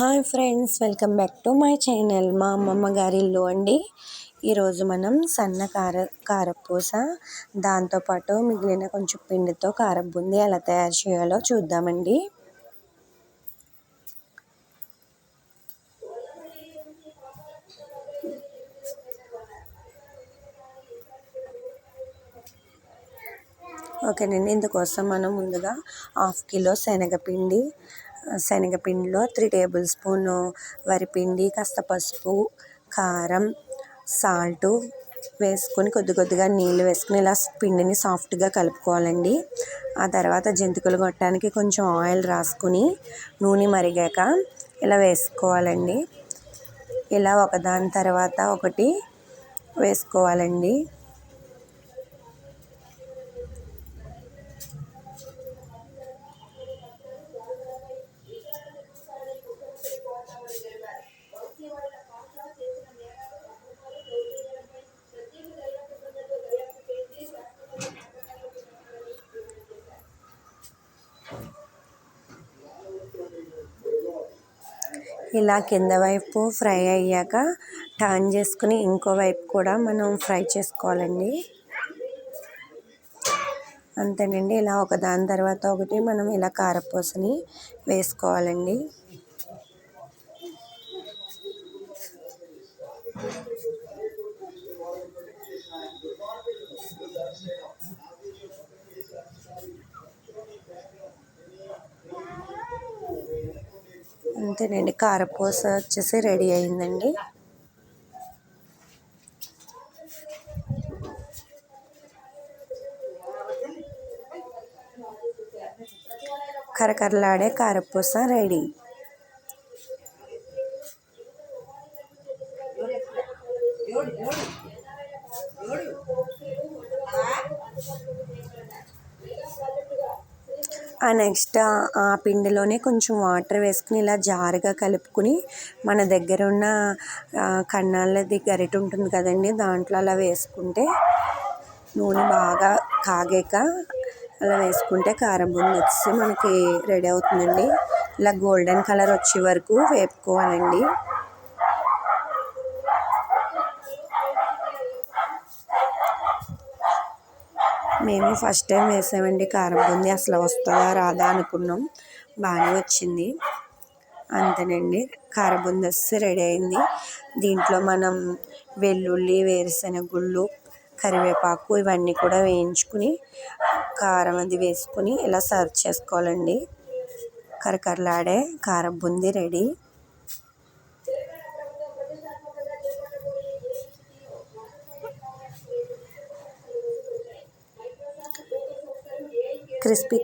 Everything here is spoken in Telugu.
Hi friends welcome back to my channel మా అమ్మమ్మ గారి ఇల్లు అండి. ఈరోజు మనం సన్న కార కారపూస దాంతోపాటు మిగిలిన కొంచెం పిండితో కారబుంది ఎలా తయారు చేయాలో చూద్దామండి. ఓకేనండి ఇందుకోసం మనం ముందుగా హాఫ్ కిలో శనగపిండి శనగపిండిలో త్రీ టేబుల్ స్పూన్ వరిపిండి కాస్త పసుపు కారం సాల్టు వేసుకొని కొద్ది కొద్దిగా నీళ్ళు వేసుకుని ఇలా పిండిని సాఫ్ట్గా కలుపుకోవాలండి. ఆ తర్వాత జంతికలు కొట్టడానికి కొంచెం ఆయిల్ రాసుకుని నూనె మరిగాక ఇలా వేసుకోవాలండి. ఇలా ఒకదాని తర్వాత ఒకటి వేసుకోవాలండి. ఇలా కింద వైపు ఫ్రై అయ్యాక టర్న్ చేసుకుని ఇంకో వైపు కూడా మనం ఫ్రై చేసుకోవాలండి. అంతేనండి ఇలా ఒక దాని తర్వాత ఒకటి మనం ఇలా కారపూసని వేసుకోవాలండి. అంతేనండి. కారపూస వచ్చేసి రెడీ అయిందండి. కరకరలాడే కారపూస రెడీ. ఆ నెక్స్ట్ ఆ పిండిలోనే కొంచెం వాటర్ వేసుకుని ఇలా జారుగా కలుపుకుని మన దగ్గర ఉన్న కన్నాలది గరిట ఉంటుంది కదండి దాంట్లో అలా వేసుకుంటే నూనె బాగా కాగాక అలా వేసుకుంటే కారం బుంది వచ్చి మనకి రెడీ అవుతుందండి. ఇలా గోల్డెన్ కలర్ వచ్చే వరకు వేపుకోవాలండి. మేము ఫస్ట్ టైం వేసామండి. కారం బూంది అసలు వస్తుందా రాదా అనుకున్నాం. బాగానే వచ్చింది. అంతేనండి. కారం వస్తే రెడీ అయింది. దీంట్లో మనం వెల్లుల్లి వేరుశెనగ గుళ్ళు కరివేపాకు ఇవన్నీ కూడా వేయించుకుని కారం అది వేసుకుని ఇలా సర్వ్ చేసుకోవాలండి. కరకరలాడే కారం రెడీ crispy